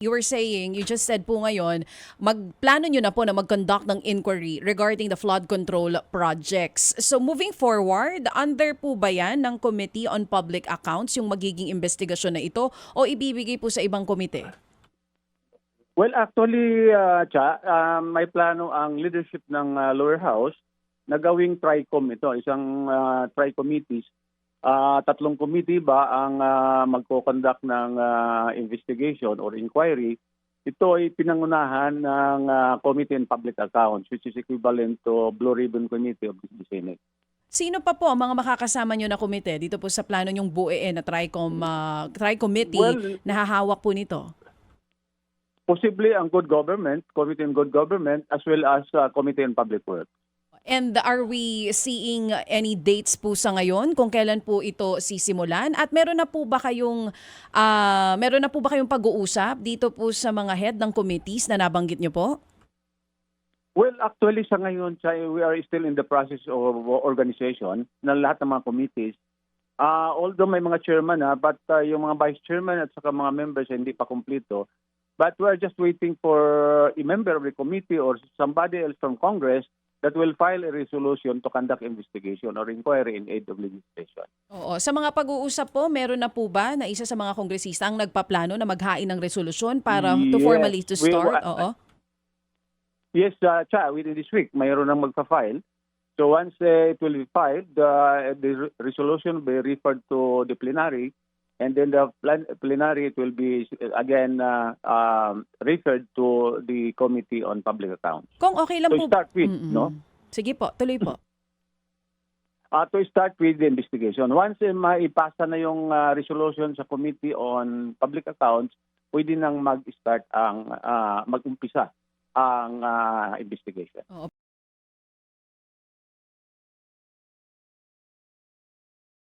You were saying, you just said po ngayon, magplano nyo na po na mag-conduct ng inquiry regarding the flood control projects. So moving forward, under po ba yan ng Committee on Public Accounts yung magiging investigasyon na ito o ibibigay po sa ibang komite? Well, actually, uh, Cha, uh, may plano ang leadership ng uh, lower house na gawing TRICOM ito, isang uh, tri-committees. Uh, tatlong committee ba ang uh, magko-conduct ng uh, investigation or inquiry. Ito ay pinangunahan ng uh, Committee on Public Accounts, which is equivalent to Blue Ribbon Committee of the Senate. Sino pa po ang mga makakasama nyo na komite dito po sa plano nyong buuin na TRICOM, uh, TRI-committee Well- na hahawak po nito? Possibly ang Good Government, Committee on Good Government, as well as uh, Committee on Public Works. And are we seeing any dates po sa ngayon kung kailan po ito sisimulan? At meron na po ba kayong ah, meron na po ba kayong pag-uusap dito po sa mga head ng committees na nabanggit niyo po? Well, actually sa ngayon, we are still in the process of organization ng lahat ng mga committees. Ah, although may mga chairman na, but ah, yung mga vice chairman at saka mga members hindi pa kumpleto. But we are just waiting for a member of the committee or somebody else from Congress that will file a resolution to conduct investigation or inquiry in aid of legislation. Oo. Sa mga pag-uusap po, meron na po ba na isa sa mga kongresista ang nagpaplano na maghain ng resolusyon para to Yes. formally to We- start? Oo. Yes, uh, Cha, within this week, mayroon nang magpa-file. So once uh, it will be filed, uh, the re- resolution will be referred to the plenary, and then the plan- plenary it will be uh, again uh, um, referred to the Committee on Public Accounts. Kung okay lang To po. start with, Mm-mm. no? Sige po, tuloy po. Uh, to start with the investigation. Once uh, maipasa na yung uh, resolution sa Committee on Public Accounts, pwede nang mag-start ang uh, mag-umpisa ang uh, investigation. Oo.